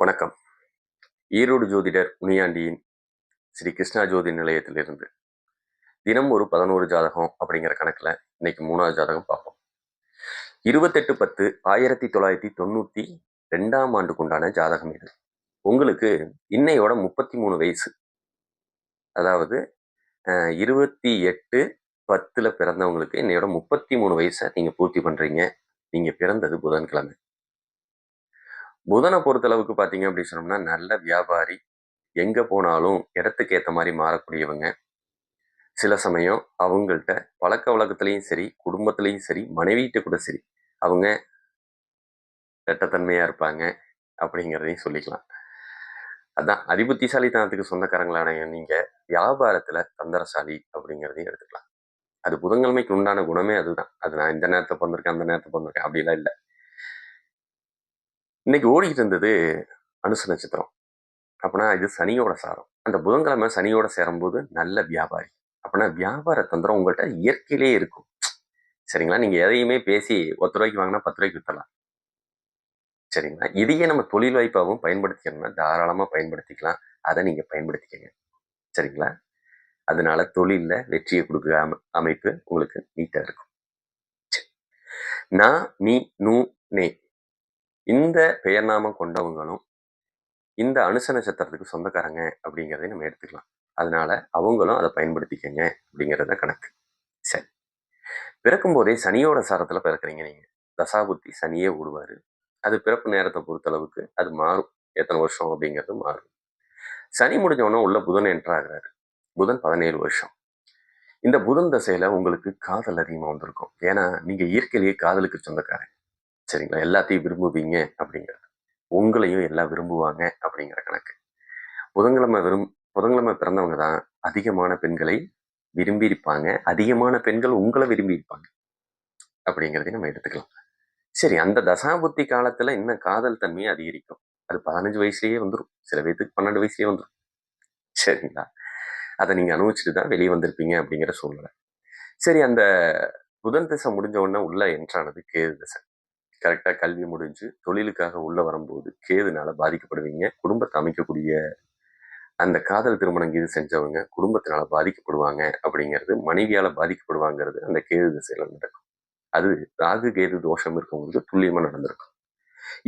வணக்கம். ஈரோடு ஜோதிடர் முனியாண்டியின் ஸ்ரீ கிருஷ்ணா ஜோதி நிலையத்திலிருந்து தினம் ஒரு பதினோரு ஜாதகம் அப்படிங்கிற கணக்கில் இன்னைக்கு மூணாவது ஜாதகம் பார்ப்போம். இருபத்தெட்டு பத்து ஆயிரத்தி தொள்ளாயிரத்தி தொண்ணூற்றி ரெண்டாம் ஆண்டுக்குண்டான ஜாதகம் இது. உங்களுக்கு இன்னையோட முப்பத்தி மூணு வயசு. அதாவது இருபத்தி எட்டு பத்தில் பிறந்தவங்களுக்கு இன்னையோட முப்பத்தி மூணு வயசை நீங்கள் பூர்த்தி பண்ணுறீங்க நீங்கள் பிறந்தது புதன்கிழமை. புதனை பொறுத்தளவுக்கு பார்த்தீங்க அப்படி சொன்னோம்னா நல்ல வியாபாரி எங்கே போனாலும் இடத்துக்கு ஏற்ற மாதிரி மாறக்கூடியவங்க. சில சமயம் அவங்கள்ட்ட பழக்க வழக்கத்துலேயும் சரி குடும்பத்துலேயும் சரி மனைவிட்டு கூட சரி அவங்க ரெட்டத்தன்மையாக இருப்பாங்க அப்படிங்கிறதையும் சொல்லிக்கலாம். அதான் அதிபுத்திசாலித்தனத்துக்கு சொந்தக்காரங்களான நீங்கள் வியாபாரத்தில் தந்திரசாலி அப்படிங்கிறதையும் எடுத்துக்கலாம். அது புதன்கிழமைக்கு உண்டான குணமே அதுதான். அது நான் இந்த நேரத்தை பிறந்திருக்கேன் அந்த நேரத்தை பிறந்திருக்கேன் அப்படிலாம் இல்லை. இன்னைக்கு ஓடிக்கிட்டு இருந்தது அனுச நட்சத்திரம். அப்படின்னா இது சனியோட சாரம். அந்த புதன்கிழமை சனியோட சேரும்போது நல்ல வியாபாரி. அப்படின்னா வியாபார தந்திரம் உங்கள்கிட்ட இயற்கையிலே இருக்கும். சரிங்களா? நீங்க எதையுமே பேசி ஒத்து ரூபாய்க்கு வாங்கினா பத்து ரூபாய்க்கு விற்றலாம் சரிங்களா? இதையே நம்ம தொழில் வாய்ப்பாகவும் பயன்படுத்திக்கணும்னா தாராளமா பயன்படுத்திக்கலாம். அதை நீங்க பயன்படுத்திக்கங்க. சரிங்களா? அதனால தொழில்ல வெற்றியை கொடுக்குற அமை அமைப்பு உங்களுக்கு நீட்டா இருக்கும். நான் நீ நூ நே. இந்த பெயர்நாமம் கொண்டவங்களும் இந்த அனுச நட்சத்திரத்துக்கு சொந்தக்காரங்க அப்படிங்கிறதை நம்ம எடுத்துக்கலாம். அதனால அவங்களும் அதை பயன்படுத்திக்கங்க அப்படிங்கிறத கணக்கு. சரி. பிறக்கும் போதே சனியோட சாரத்தில் பிறக்குறீங்க நீங்க. தசாபுத்தி சனியே விடுவார் அது பிறப்பு நேரத்தை பொறுத்தளவுக்கு அது மாறும். எத்தனை வருஷம் அப்படிங்கிறது மாறும். சனி முடிஞ்ச உள்ள புதன் என்ட்ராகிறாரு புதன் பதினேழு வருஷம். இந்த புதன் தசையில உங்களுக்கு காதல் அதிகமாக வந்திருக்கும். ஏன்னா நீங்க இயற்கையிலேயே காதலுக்கு சொந்தக்காரங்க. சரிங்களா? எல்லாத்தையும் விரும்புவீங்க அப்படிங்கிறது. உங்களையும் எல்லாம் விரும்புவாங்க அப்படிங்கிற கணக்கு. புதன்கிழமை விரும் புதன்கிழமை பிறந்தவங்க தான் அதிகமான பெண்களை விரும்பி இருப்பாங்க. அதிகமான பெண்கள் உங்களை விரும்பி இருப்பாங்க. அப்படிங்கிறதையும் நம்ம எடுத்துக்கலாம். சரி அந்த தசாபுத்தி காலத்துல இன்னும் காதல் தன்மையை அதிகரிக்கும். அது பதினஞ்சு வயசுலயே வந்துடும் சில பேத்துக்கு பன்னெண்டு வயசுலயே வந்துடும் சரிங்களா? அதை நீங்க அனுபவிச்சுட்டு தான் வெளியே வந்திருப்பீங்க அப்படிங்கிற சூழ்நிலை. சரி அந்த புதன் திசை முடிஞ்ச உடனே உள்ள என்ட்ரானது கேது திசை. கரெக்டாக கல்வி முடிஞ்சு தொழிலுக்காக உள்ள வரும்போது கேதுனால பாதிக்கப்படுவீங்க. குடும்பத்தை அமைக்கக்கூடிய அந்த காதல் திருமணம் கீது செஞ்சவங்க குடும்பத்தினால பாதிக்கப்படுவாங்க அப்படிங்கிறது மனைவியால் பாதிக்கப்படுவாங்கிறது அந்த கேது திசையில நடக்கும். அது ராகு கேது தோஷம் இருக்கவங்களுக்கு துல்லியமாக நடந்திருக்கும்.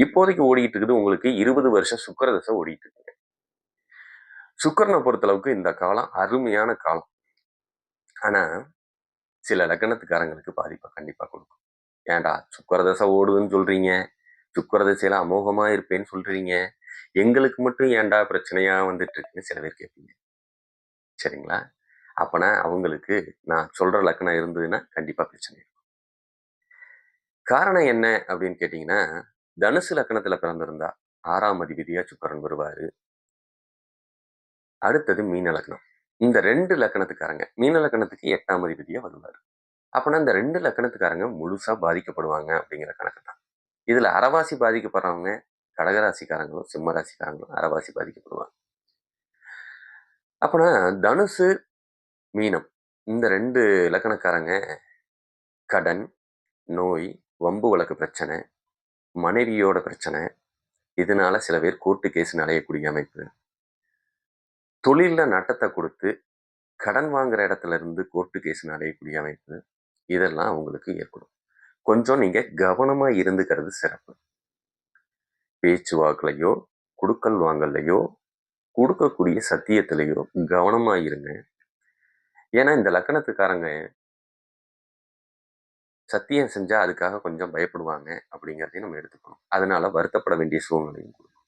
இப்போதைக்கு ஓடிட்டு இருக்குது உங்களுக்கு இருபது வருஷம் சுக்கர தசை ஓடிட்டு இருக்குங்க. சுக்கரனை பொறுத்தளவுக்கு இந்த காலம் அருமையான காலம். ஆனா சில லக்கணத்துக்காரங்களுக்கு பாதிப்பை கண்டிப்பா கொடுக்கும். ஏன்டா சுக்கர தசை ஓடுதுன்னு சொல்றீங்க? சுக்கர தசையில அமோகமா இருப்பேன்னு சொல்றீங்க. எங்களுக்கு மட்டும் ஏன்டா பிரச்சனையா வந்துட்டு இருக்குன்னு சில பேர் கேட்பீங்க. சரிங்களா? அப்பனா அவங்களுக்கு நான் சொல்ற லக்கணம் இருந்ததுன்னா கண்டிப்பா பிரச்சனை இருக்கும் காரணம் என்ன அப்படின்னு கேட்டீங்கன்னா தனுசு லக்கணத்துல பிறந்திருந்தா ஆறாம் அதிபதியா சுக்கரன் வருவாரு. அடுத்தது மீன லக்னம் இந்த ரெண்டு லக்கணத்துக்காரங்க மீன லக்கணத்துக்கு எட்டாம் அதிபதியா வருவார். அப்பனா இந்த ரெண்டு லக்கணத்துக்காரங்க முழுசாக பாதிக்கப்படுவாங்க அப்படிங்கிற கணக்கு தான் இதில் அறவாசி பாதிக்கப்படுறவங்க கடகராசிக்காரங்களும் சிம்ம ராசிக்காரங்களும் அறவாசி பாதிக்கப்படுவாங்க. அப்பனா தனுசு மீனம் இந்த ரெண்டு லக்கணக்காரங்க கடன் நோய் வம்பு வழக்கு பிரச்சனை மனைவியோட பிரச்சனை இதனால சில பேர் கோர்ட்டு கேஸ் அலையக்கூடிய அமைப்பு. தொழிலில் நட்டத்தை கொடுத்து கடன் வாங்குற இடத்துல இருந்து கோர்ட்டு கேஸ் அடையக்கூடிய அமைப்பு. இதெல்லாம் அவங்களுக்கு ஏற்படும். கொஞ்சம் நீங்கள் கவனமா இருந்துக்கிறது சிறப்பு. பேச்சுவாக்குலையோ குடுக்கல் வாங்கலையோ கொடுக்கக்கூடிய சத்தியத்திலையோ கவனமா இருங்க. ஏன்னா இந்த லக்கணத்துக்காரங்க சத்தியம் செஞ்சா அதுக்காக கொஞ்சம் பயப்படுவாங்க அப்படிங்கிறதையும் நம்ம எடுத்துக்கணும். அதனால வருத்தப்பட வேண்டிய சூழ்நிலையும் கொடுக்கும்.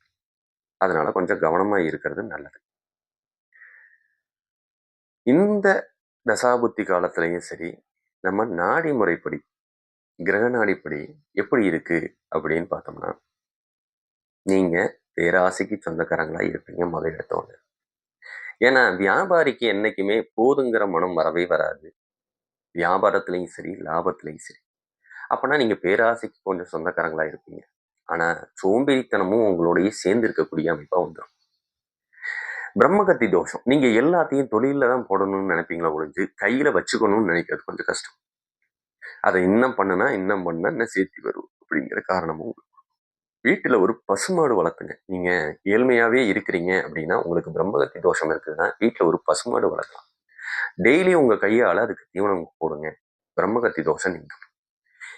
அதனால கொஞ்சம் கவனமா இருக்கிறது நல்லது. இந்த தசாபுத்தி காலத்திலையும் சரி நம்ம நாடி முறைப்படி கிரக நாடிப்படி எப்படி இருக்கு அப்படின்னு பார்த்தோம்னா நீங்க பேராசைக்கு சொந்தக்காரங்களா இருப்பீங்க முதல் எடுத்தோன்னு ஏன்னா வியாபாரிக்கு என்னைக்குமே போதுங்கிற மனம் வரவே வராது. வியாபாரத்திலையும் சரி லாபத்திலையும் சரி. அப்பனா நீங்க பேராசைக்கு கொஞ்சம் சொந்தக்காரங்களா இருப்பீங்க. ஆனா சோம்பேறித்தனமும் உங்களோடய சேர்ந்து இருக்கக்கூடிய அமைப்பா வந்துடும் பிரம்மகத்தி தோஷம். நீங்க எல்லாத்தையும் தொழில தான் போடணும்னு நினைப்பீங்களா ஒழிஞ்சு கையில வச்சுக்கணும்னு நினைக்கிறது கொஞ்சம் கஷ்டம். அதை இன்னும் பண்ணுனா இன்னும் பண்ணா இன்னும் சேர்த்தி வரும் அப்படிங்கிற காரணமும் வீட்டில் வீட்டுல ஒரு பசுமாடு வளர்த்துங்க நீங்க ஏழ்மையாவே இருக்கிறீங்க அப்படின்னா உங்களுக்கு பிரம்மகத்தி தோஷம் இருக்குதுன்னா வீட்டுல ஒரு பசுமாடு வளர்க்கலாம். டெய்லி உங்க கையால அதுக்கு தீவனம் போடுங்க. பிரம்மகத்தி தோஷம் நீங்க.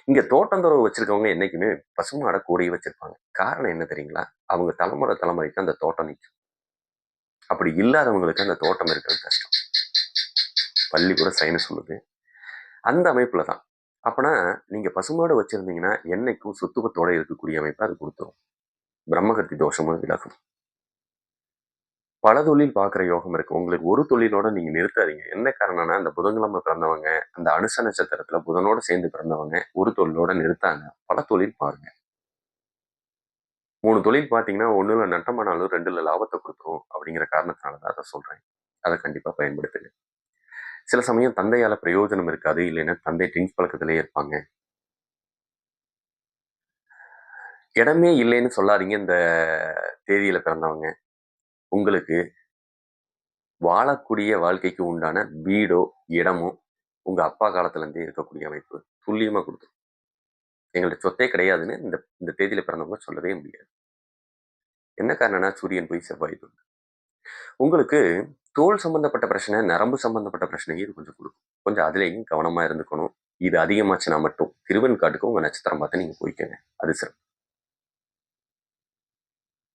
இங்க தோட்டந்தரவு வச்சிருக்கவங்க என்னைக்குமே பசுமாடை கூடையே வச்சிருப்பாங்க. காரணம் என்ன தெரியுங்களா? அவங்க தலைமுறை தலைமுறைக்கு அந்த தோட்டம் நிற்கும் அப்படி இல்லாதவங்களுக்கு அந்த தோட்டம் இருக்கிறது கஷ்டம். பள்ளி கூட சைன சொல்லுது. அந்த அமைப்புல தான். அப்பனா நீங்க பசுமாடு வச்சிருந்தீங்கன்னா என்னைக்கும் சுத்துவத்தோட இருக்கக்கூடிய அமைப்பை அது கொடுத்துரும். பிரம்மகத்தி தோஷமும் விலகும் பல தொழில் பார்க்குற யோகம் இருக்கு. உங்களுக்கு ஒரு தொழிலோட நீங்க நிறுத்தாதீங்க. என்ன காரணம்னா அந்த புதன்கிழமை பிறந்தவங்க அந்த அனுச நட்சத்திரத்துல புதனோட சேர்ந்து பிறந்தவங்க ஒரு தொழிலோட நிறுத்தாங்க. பல தொழில் பாருங்க. மூணு தொழில் பார்த்தீங்கன்னா ஒண்ணுல நட்டமானாலும் ரெண்டுல லாபத்தை கொடுத்துரும் அப்படிங்கிற காரணத்தினால தான் அதை சொல்கிறேன் அதை கண்டிப்பாக பயன்படுத்துங்க. சில சமயம் தந்தையால் பிரயோஜனம் இருக்காது இல்லைன்னா தந்தை ட்ரிங்க்ஸ் பழக்கத்திலே இருப்பாங்க. இடமே இல்லைன்னு சொல்லாதீங்க இந்த தேதியில் பிறந்தவங்க. உங்களுக்கு வாழக்கூடிய வாழ்க்கைக்கு உண்டான வீடோ இடமோ உங்கள் அப்பா காலத்துலேருந்தே இருக்கக்கூடிய அமைப்பு துல்லியமாக கொடுத்துரும். எங்களுடைய சொத்தே கிடையாதுன்னு இந்த இந்த தேதியில் பிறந்தவங்க சொல்லவே முடியாது. என்ன காரணம்னா சூரியன் போய் செவ்வாய் போய் உங்களுக்கு தோல் சம்பந்தப்பட்ட பிரச்சனை நரம்பு சம்பந்தப்பட்ட பிரச்சனையும் இது கொஞ்சம் கொடுக்கும். கொஞ்சம் அதுலேயும் கவனமா இருந்துக்கணும். இது அதிகமாச்சுன்னா மட்டும் திருவெண்காட்டுக்கு உங்க நட்சத்திரம் பார்த்து நீங்க போய்க்கங்க. அது சிறப்பு.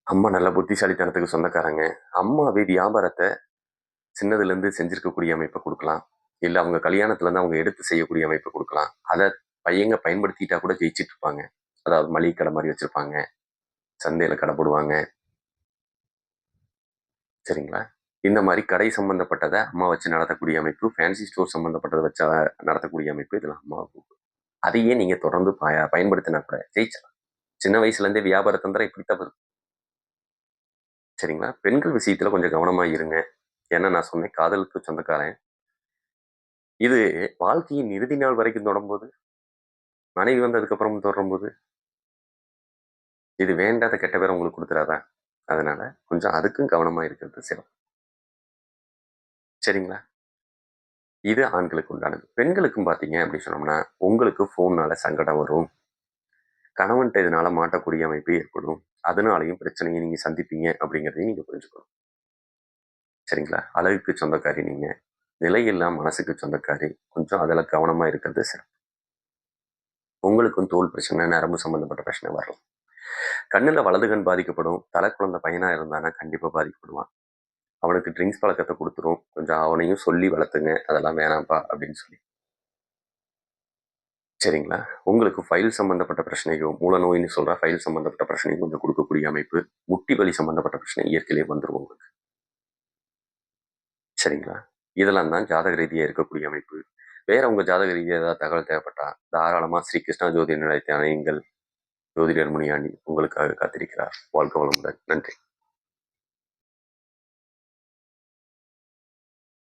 அம்மா நல்ல புத்திசாலித்தனத்துக்கு சொந்தக்காரங்க. அம்மாவே வியாபாரத்தை சின்னதுல இருந்து செஞ்சிருக்கக்கூடிய அமைப்பை கொடுக்கலாம். இல்ல அவங்க கல்யாணத்துல இருந்து அவங்க எடுத்து செய்யக்கூடிய அமைப்பை கொடுக்கலாம். அதை பையங்க பயன்படுத்திட்டா கூட ஜெயிச்சிட்டு இருப்பாங்க. அதாவது மளிகை கடை மாதிரி வச்சிருப்பாங்க. சந்தையில கடை போடுவாங்க சரிங்களா? இந்த மாதிரி கடை சம்பந்தப்பட்டதை அம்மா வச்சு நடத்தக்கூடிய அமைப்பு ஃபேன்சி ஸ்டோர் சம்பந்தப்பட்டதை வச்ச நடத்தக்கூடிய அமைப்பு இதெல்லாம் அம்மா அதையே நீங்க தொடர்ந்து பய பயன்படுத்தினா கூட ஜெயிச்சலாம் சின்ன வயசுல இருந்தே வியாபார தந்திரம் இப்படித்தான் வரும் சரிங்களா? பெண்கள் விஷயத்துல கொஞ்சம் கவனமாக இருங்க. ஏன்னா நான் சொன்னேன் காதலுக்கு சொந்தக்காரன். இது வாழ்க்கையின் இறுதி நாள் வரைக்கும் தொடரும்போது மனைவி வந்ததுக்கப்புறம் தொடரும்போது இது வேண்டாத கெட்ட பேரை உங்களுக்கு கொடுத்துறாதா அதனால கொஞ்சம் அதுக்கும் கவனமா இருக்கிறது சிறப்பு. சரிங்களா? இது ஆண்களுக்கு உண்டானது. பெண்களுக்கும் பார்த்தீங்க அப்படின்னு சொன்னோம்னா உங்களுக்கு ஃபோன்னால சங்கடம் வரும். கணவன்கிட்ட இதனால மாட்டக்கூடிய அமைப்பு ஏற்படும். அதனாலையும் பிரச்சனையை நீங்க சந்திப்பீங்க அப்படிங்கிறதையும் நீங்க புரிஞ்சுக்கணும். சரிங்களா? அழகுக்கு சொந்தக்காரி நீங்க. நிலையில்லா மனசுக்கு சொந்தக்காரி. கொஞ்சம் அதில் கவனமா இருக்கிறது சிறப்பு. உங்களுக்கும் தோல் பிரச்சனை நரம்பு சம்மந்தப்பட்ட பிரச்சனை வரலாம் கண்ணில் வலது கண் பாதிக்கப்படும் தலை குழந்தை பையனா இருந்தானா கண்டிப்பா பாதிக்கப்படுவான். அவனுக்கு ட்ரிங்க்ஸ் பழக்கத்தை கொடுத்துரும். கொஞ்சம் அவனையும் சொல்லி வளர்த்துங்க. அதெல்லாம் வேணாம்ப்பா அப்படின்னு சொல்லி. சரிங்களா? உங்களுக்கு ஃபைல் சம்பந்தப்பட்ட பிரச்சனைக்கும் மூல நோயின்னு சொல்ற ஃபைல் சம்பந்தப்பட்ட பிரச்சனையும் கொஞ்சம் கொடுக்கக்கூடிய அமைப்பு முட்டி வலி சம்மந்தப்பட்ட பிரச்சனை இயற்கையிலே வந்துடும் உங்களுக்கு. சரிங்களா? இதெல்லாம் தான் ஜாதக ரீதியாக இருக்கக்கூடிய அமைப்பு. வேற உங்க ஜாதக ரீதியாக ஏதாவது தகவல் தேவைப்பட்டா தாராளமா ஸ்ரீகிருஷ்ணா ஜோதி நிலையத்தை அணையுங்கள் ஜோதிடர் முனியாண்டி உங்களுக்காக காத்திருக்கிறார். வாழ்க வளமுடன். நன்றி.